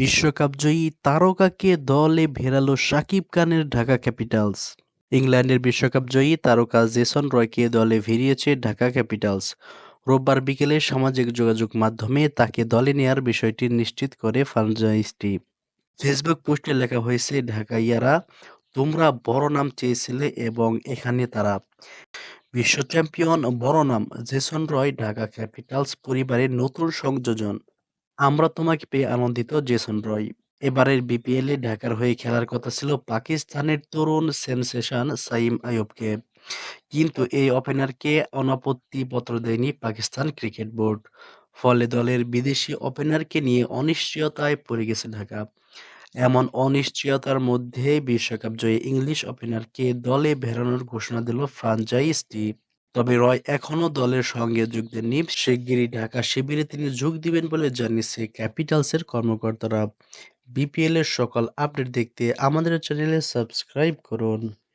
বিশ্বকাপজয়ী তারকাকে দলে ভেড়ালো শাকিব খানের ঢাকা ক্যাপিটালস। ইংল্যান্ডের বিশ্বকাপজয়ী তারকা জেসন রয়কে দলে ভিড়িয়েছে ঢাকা ক্যাপিটালস। রোববার বিকেলে সামাজিক যোগাযোগ মাধ্যমে তাকে দলে নেয়ার বিষয়টি নিশ্চিত করে ফ্রাঞ্চাইজটি ফেসবুক পোস্টে লেখা হয়েছে ঢাকাইয়ারা তোমরা বড় নাম চেয়েছিলে এবং এখানে তারা বিশ্ব চ্যাম্পিয়ন, বড় নাম জেসন রয়, ঢাকা ক্যাপিটালস পরিবারের নতুন সংযোজন। আমরা তোমাকে পেয়ে আনন্দিত, জেসন রয়। এবারের বিপিএলে ঢাকার হয়ে খেলার কথা ছিল পাকিস্তানের তরুণ সেনসেশন সাইম আইয়ুবকে। কিন্তু এই ওপেনারকে অনাপত্তি পত্র দেয়নি পাকিস্তান ক্রিকেট বোর্ড। ফলে দলের বিদেশি ওপেনারকে নিয়ে অনিশ্চয়তায় পড়ে গেছে ঢাকা। এমন অনিশ্চয়তার মধ্যে বিশ্বকাপ জয়ী ইংলিশ ওপেনারকে দলে ভেড়ানোর ঘোষণা দিল ফ্রাঞ্চাইজটি তবে রয় এখনও দলের সঙ্গে যোগ দেননি শিগগিরই ঢাকা শিবিরে তিনি যোগ দিবেন বলে জানিয়েছে ক্যাপিটালসের কর্মকর্তারা। বিপিএল এর সকল আপডেট দেখতে আমাদের চ্যানেলে সাবস্ক্রাইব করুন।